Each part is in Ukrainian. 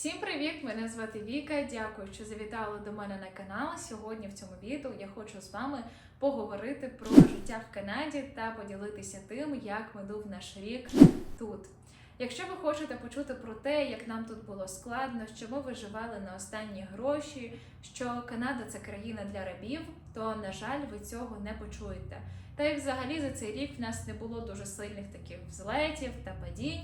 Всім привіт! Мене звати Віка. Дякую, що завітали до мене на канал. Сьогодні в цьому відео я хочу з вами поговорити про життя в Канаді та поділитися тим, як минув наш рік тут. Якщо ви хочете почути про те, як нам тут було складно, що ми виживали на останні гроші, що Канада це країна для рабів, то на жаль, ви цього не почуєте. Та й взагалі за цей рік в нас не було дуже сильних таких взлетів та падінь.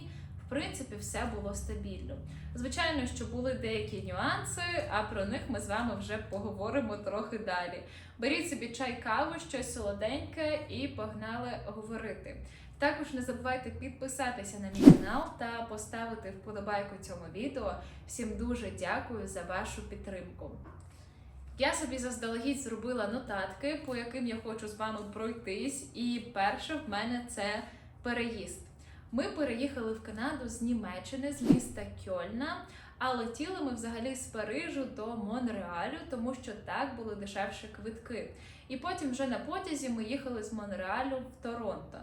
В принципі, все було стабільно. Звичайно, що були деякі нюанси, а про них ми з вами вже поговоримо трохи далі. Беріть собі чай, каву, щось солоденьке і погнали говорити. Також не забувайте підписатися на мій канал та поставити вподобайку цьому відео. Всім дуже дякую за вашу підтримку. Я собі заздалегідь зробила нотатки, по яким я хочу з вами пройтись. І перше в мене це переїзд. Ми переїхали в Канаду з Німеччини, з міста Кьольна, а летіли ми взагалі з Парижу до Монреалю, тому що так були дешевші квитки. І потім вже на потязі ми їхали з Монреалю в Торонто.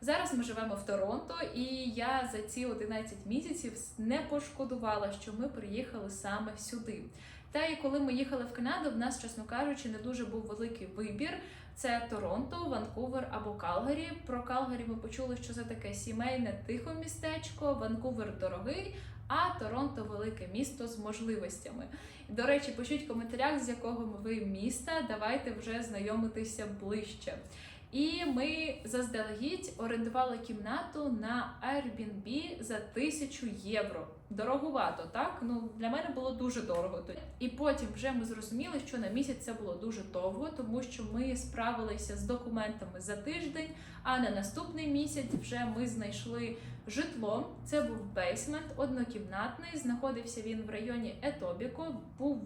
Зараз ми живемо в Торонто, і я за ці 11 місяців не пошкодувала, що ми приїхали саме сюди. Та і коли ми їхали в Канаду, в нас, чесно кажучи, не дуже був великий вибір. Це Торонто, Ванкувер або Калгарі. Про Калгарі ми почули, що це таке сімейне тихе містечко, Ванкувер дорогий, а Торонто велике місто з можливостями. До речі, пишіть в коментарях, з якого ви міста. Давайте вже знайомитися ближче. І ми заздалегідь орендували кімнату на Airbnb за тисячу євро. Дорогувато, так? Ну для мене було дуже дорого. І потім вже ми зрозуміли, що на місяць це було дуже довго, тому що ми справилися з документами за тиждень. А на наступний місяць вже ми знайшли житло. Це був бейсмент, однокімнатний. Знаходився він в районі Етобіко, був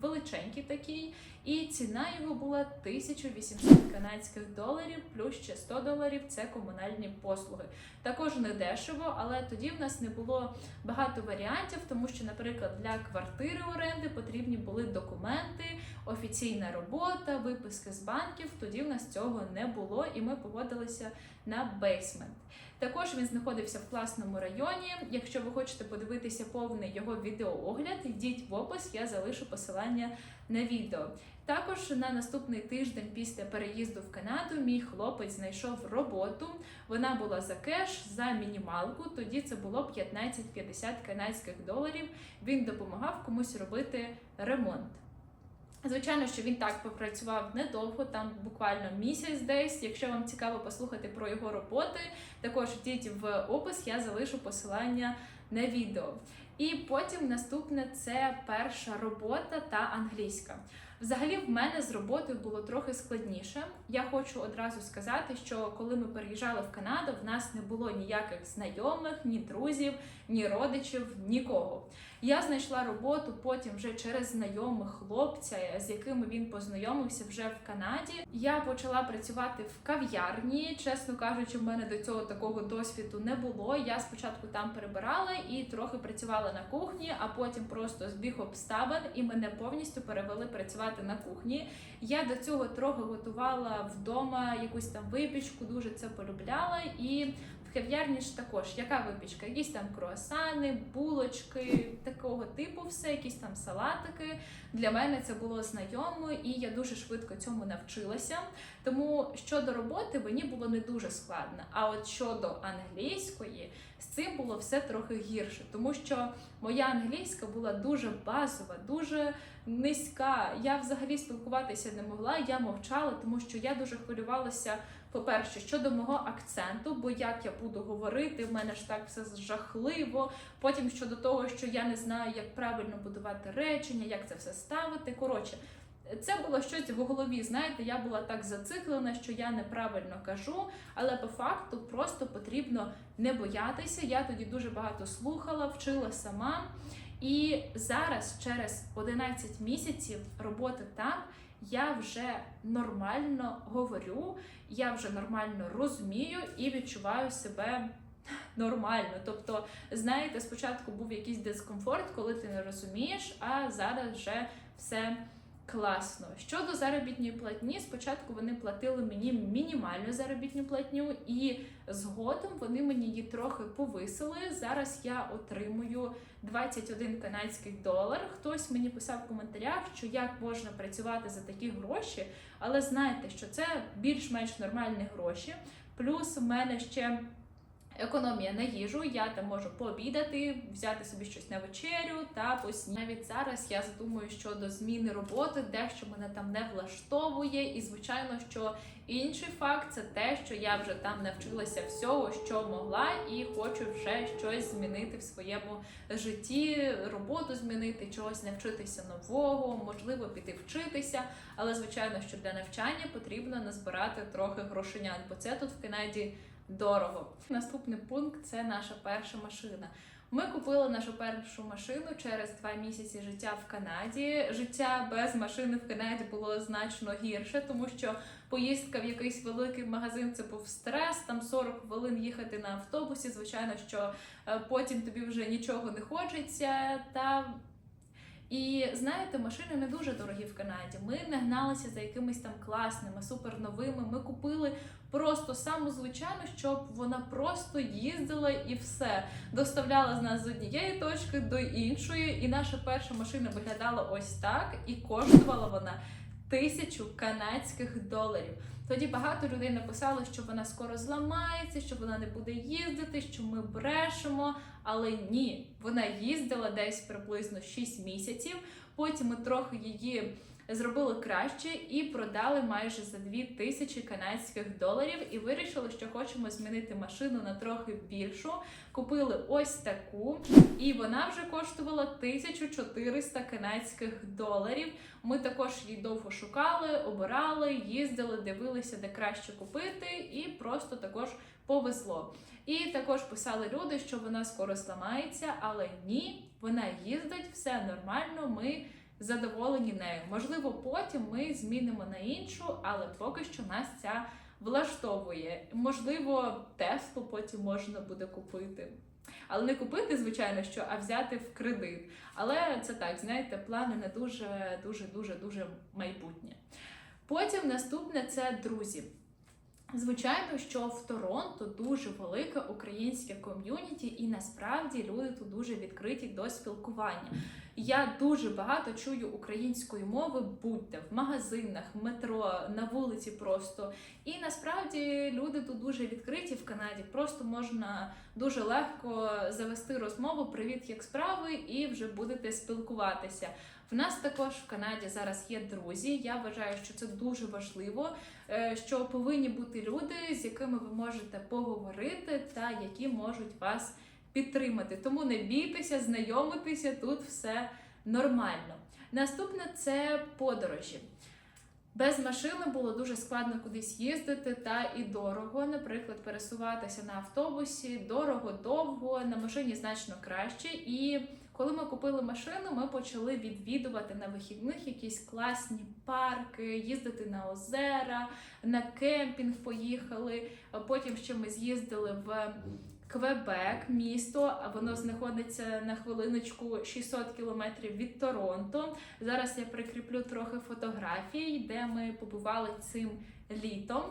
величенький такий, і ціна його була 1800 канадських доларів, плюс ще 100 доларів це комунальні послуги. Також не дешево, але тоді в нас не було багато варіантів, тому що, наприклад, для квартири оренди потрібні були документи, офіційна робота, виписки з банків. Тоді в нас цього не було, і ми погодилися на бейсмент. Також він знаходився в класному районі. Якщо ви хочете подивитися повний його відеоогляд, йдіть в опис, я залишу посилання на відео. Також на наступний тиждень після переїзду в Канаду мій хлопець знайшов роботу. Вона була за кеш, за мінімалку. Тоді це було 15-50 канадських доларів. Він допомагав комусь робити ремонт. Звичайно, що він так попрацював недовго, там буквально місяць десь. Якщо вам цікаво послухати про його роботи, також йдіть в опис, я залишу посилання на відео. І потім наступне це перша робота та англійська. Взагалі, в мене з роботою було трохи складніше. Я хочу одразу сказати, що коли ми переїжджали в Канаду, в нас не було ніяких знайомих, ні друзів, ні родичів, нікого. Я знайшла роботу потім вже через знайомих хлопця, з якими він познайомився вже в Канаді. Я почала працювати в кав'ярні. Чесно кажучи, в мене до цього такого досвіду не було. Я спочатку там перебирала і трохи працювала на кухні, а потім просто збіг обставин і мене повністю перевели працювати на кухні. Я до цього трохи готувала вдома якусь там випічку, дуже це полюбляла і. Кав'ярні ж також яка випічка? Якісь там круасани, булочки, такого типу, все, якісь там салатики. Для мене це було знайомо, і я дуже швидко цьому навчилася. Тому щодо роботи мені було не дуже складно. А от щодо англійської, з цим було все трохи гірше, тому що моя англійська була дуже базова, дуже низька. Я взагалі спілкуватися не могла, я мовчала, тому що я дуже хвилювалася. По-перше, щодо мого акценту, бо як я буду говорити, в мене ж так все жахливо. Потім щодо того, що я не знаю, як правильно будувати речення, як це все ставити. Коротше, це було щось в голові. Знаєте, я була так зациклена, що я неправильно кажу, але по факту просто потрібно не боятися. Я тоді дуже багато слухала, вчила сама. І зараз, через 11 місяців роботи там, я вже нормально говорю, я вже нормально розумію і відчуваю себе нормально. Тобто, знаєте, спочатку був якийсь дискомфорт, коли ти не розумієш, а зараз вже все класно. Щодо заробітної платні, спочатку вони платили мені мінімальну заробітну платню, і згодом вони мені її трохи повисили. Зараз я отримую 21 канадських долар. Хтось мені писав в коментарях, що як можна працювати за такі гроші, але знайте, що це більш-менш нормальні гроші. Плюс в мене ще. Економія на їжу, я там можу пообідати, взяти собі щось на вечерю та посні. Навіть зараз я задумую щодо зміни роботи, дещо мене там не влаштовує. І звичайно, що інший факт це те, що я вже там навчилася всього, що могла, і хочу вже щось змінити в своєму житті, роботу змінити, чогось навчитися нового, можливо, піти вчитися. Але звичайно, що для навчання потрібно назбирати трохи грошенят, бо це тут в Канаді дорого. Наступний пункт це наша перша машина. Ми купили нашу першу машину через два місяці життя в Канаді. Життя без машини в Канаді було значно гірше, тому що поїздка в якийсь великий магазин це був стрес. Там 40 хвилин їхати на автобусі. Звичайно, що е, потім тобі вже нічого не хочеться. Та і знаєте, машини не дуже дорогі в Канаді. Ми не гналися за якимись там класними, суперновими. Ми купили просто саму звичайну, щоб вона просто їздила і все доставляла з нас з однієї точки до іншої. І наша перша машина виглядала ось так, і коштувала вона тисячу канадських доларів. Тоді багато людей написали, що вона скоро зламається, що вона не буде їздити, що ми брешемо. Але ні, вона їздила десь приблизно 6 місяців. Потім ми трохи її зробили краще і продали майже за 2 тисячі канадських доларів. І вирішили, що хочемо змінити машину на трохи більшу. Купили ось таку, і вона вже коштувала 1400 канадських доларів. Ми також її довго шукали, обирали, їздили, дивилися, де краще купити, і просто також повезло. І також писали люди, що вона скоро зламається, але ні, вона їздить, все нормально. Ми задоволені нею. Можливо, потім ми змінимо на іншу, але поки що нас ця влаштовує. Можливо, Теслу потім можна буде купити. Але не купити, звичайно, що, а взяти в кредит. Але це так, знаєте, плани не дуже, дуже, дуже, дуже майбутнє. Потім наступне це друзі. Звичайно, що в Торонто дуже велике українське ком'юніті, і насправді люди тут дуже відкриті до спілкування. Я дуже багато чую української мови, будь-де в магазинах, метро, на вулиці просто. І насправді люди тут дуже відкриті в Канаді. Просто можна дуже легко завести розмову Привіт, як справи, і вже будете спілкуватися. В нас також в Канаді зараз є друзі. Я вважаю, що це дуже важливо, е, що повинні бути люди, з якими ви можете поговорити, та які можуть вас підтримати. Тому не бійтеся, знайомитися тут все нормально. Наступне це подорожі. Без машини було дуже складно кудись їздити та і дорого. Наприклад, пересуватися на автобусі дорого, довго, на машині значно краще. І коли ми купили машину, ми почали відвідувати на вихідних якісь класні парки, їздити на озера, на кемпінг поїхали. Потім ще ми з'їздили в Квебек, місто, воно знаходиться на хвилиночку 600 кілометрів від Торонто. Зараз я прикріплю трохи фотографій, де ми побували цим літом.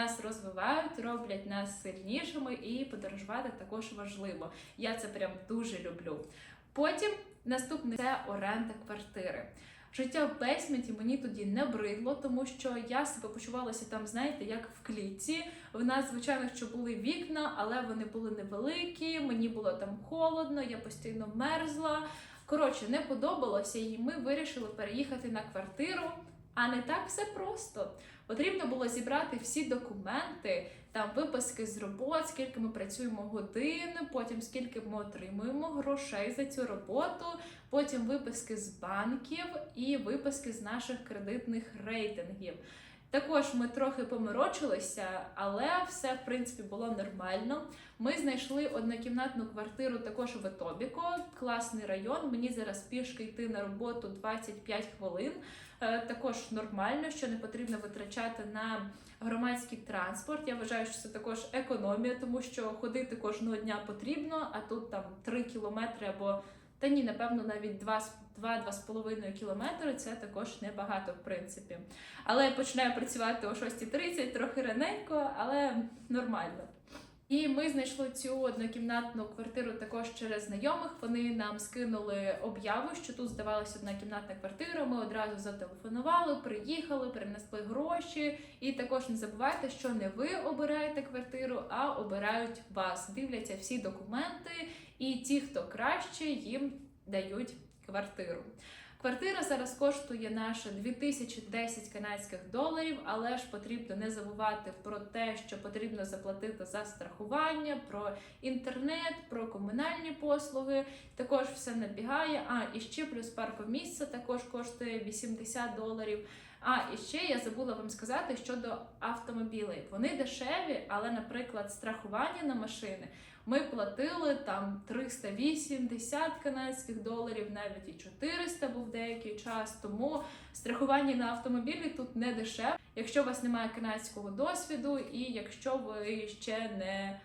Нас розвивають, роблять нас сильнішими, і подорожувати також важливо. Я це прям дуже люблю. Потім наступне це оренда квартири. Життя в бейсменті мені тоді не бридло, тому що я себе почувалася там, знаєте, як в клітці. В нас, звичайно, що були вікна, але вони були невеликі. Мені було там холодно, я постійно мерзла. Коротше, не подобалося, і ми вирішили переїхати на квартиру. А не так все просто. Потрібно було зібрати всі документи, там виписки з робот, скільки ми працюємо годин, потім скільки ми отримуємо грошей за цю роботу, потім виписки з банків і виписки з наших кредитних рейтингів. Також ми трохи поморочилися, але все в принципі було нормально. Ми знайшли однокімнатну квартиру також в Етобіко, класний район. Мені зараз пішки йти на роботу 25 хвилин. Е, Також нормально, що не потрібно витрачати на громадський транспорт. Я вважаю, що це також економія, тому що ходити кожного дня потрібно, а тут там 3 кілометри або та ні, напевно, навіть 2-2,5 кілометри це також небагато, в принципі. Але я починаю працювати о 6.30, трохи раненько, але нормально. І ми знайшли цю однокімнатну квартиру також через знайомих. Вони нам скинули об'яву, що тут здавалася однокімнатна квартира. Ми одразу зателефонували, приїхали, принесли гроші. І також не забувайте, що не ви обираєте квартиру, а обирають вас. Дивляться всі документи, і ті, хто краще, їм дають квартиру. Квартира зараз коштує наша 2010 канадських доларів, але ж потрібно не забувати про те, що потрібно заплатити за страхування, про інтернет, про комунальні послуги. Також все набігає. А і ще плюс паркомісце також коштує 80 доларів. А і ще я забула вам сказати щодо автомобілей. Вони дешеві, але, наприклад, страхування на машини ми платили там 380 канадських доларів, навіть і 400 був деякий час. Тому страхування на автомобілі тут не дешеве, якщо у вас немає канадського досвіду, і якщо ви ще не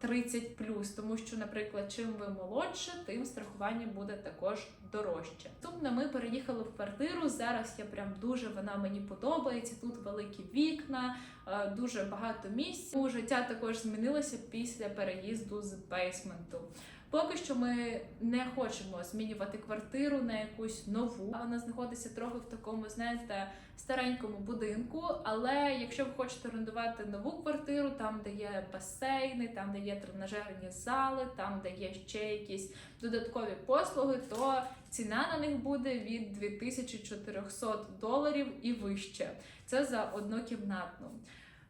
30 тому що, наприклад, чим ви молодше, тим страхування буде також дорожче. Наступно ми переїхали в квартиру. Зараз я прям дуже вона мені подобається. Тут великі вікна, е, дуже багато місць. Життя також змінилося після переїзду з бейсменту. Поки що ми не хочемо змінювати квартиру на якусь нову. Вона знаходиться трохи в такому, знаєте, старенькому будинку. Але якщо ви хочете орендувати нову квартиру, там де є басейни, там де є тренажерні зали, там де є ще якісь додаткові послуги, то ціна на них буде від 2400 доларів і вище. Це за однокімнатну.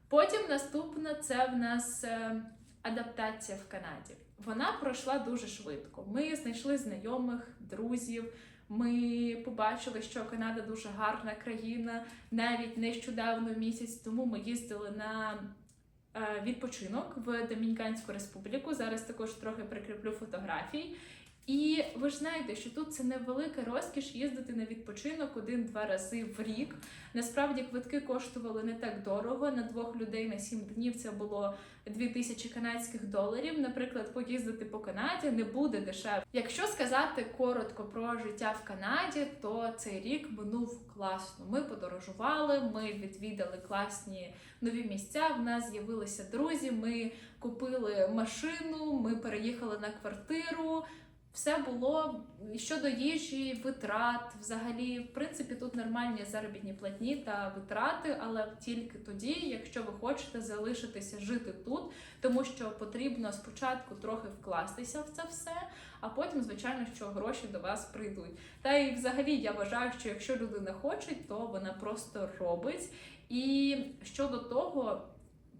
Потім наступна це в нас е, адаптація в Канаді. Вона пройшла дуже швидко. Ми знайшли знайомих, друзів. Ми побачили, що Канада дуже гарна країна. Навіть нещодавно місяць тому ми їздили на е, відпочинок в Домініканську республіку. Зараз також трохи прикріплю фотографій. І ви ж знаєте, що тут це невелика розкіш їздити на відпочинок один-два рази в рік. Насправді квитки коштували не так дорого. На двох людей на сім днів це було 2000 канадських доларів. Наприклад, поїздити по Канаді не буде дешевше. Якщо сказати коротко про життя в Канаді, то цей рік минув класно. Ми подорожували, ми відвідали класні нові місця. В нас з'явилися друзі. Ми купили машину, ми переїхали на квартиру. Все було щодо їжі, витрат. Взагалі, в принципі, тут нормальні заробітні платні та витрати, але тільки тоді, якщо ви хочете залишитися жити тут, тому що потрібно спочатку трохи вкластися в це все, а потім, звичайно, що гроші до вас прийдуть. Та і взагалі я вважаю, що якщо людина хоче, то вона просто робить. І щодо того,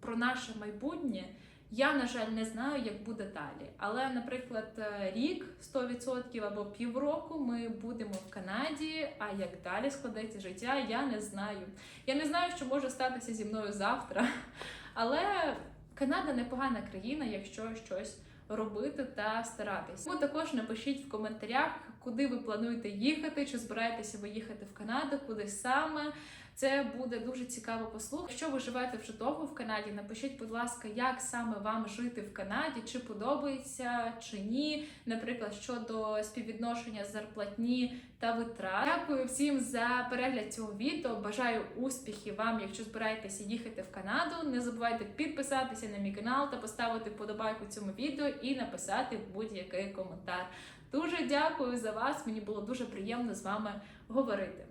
про наше майбутнє. Я, на жаль, не знаю, як буде далі. Але, наприклад, е, рік 100% або півроку ми будемо в Канаді. А як далі складеться життя, я не знаю. Я не знаю, що може статися зі мною завтра. Але Канада непогана країна, якщо щось робити та старатись. Тому також напишіть в коментарях, куди ви плануєте їхати, чи збираєтеся ви їхати в Канаду, куди саме. Це буде дуже цікаво послухати. Якщо ви живете вже довго в Канаді, напишіть, будь ласка, як саме вам жити в Канаді, чи подобається, чи ні. Наприклад, щодо співвідношення зарплатні та витрат. Дякую всім за перегляд цього відео. Бажаю успіхів вам, якщо збираєтеся їхати в Канаду. Не забувайте підписатися на мій канал та поставити вподобайку цьому відео і написати будь-який коментар. Дуже дякую за вас. Мені було дуже приємно з вами говорити.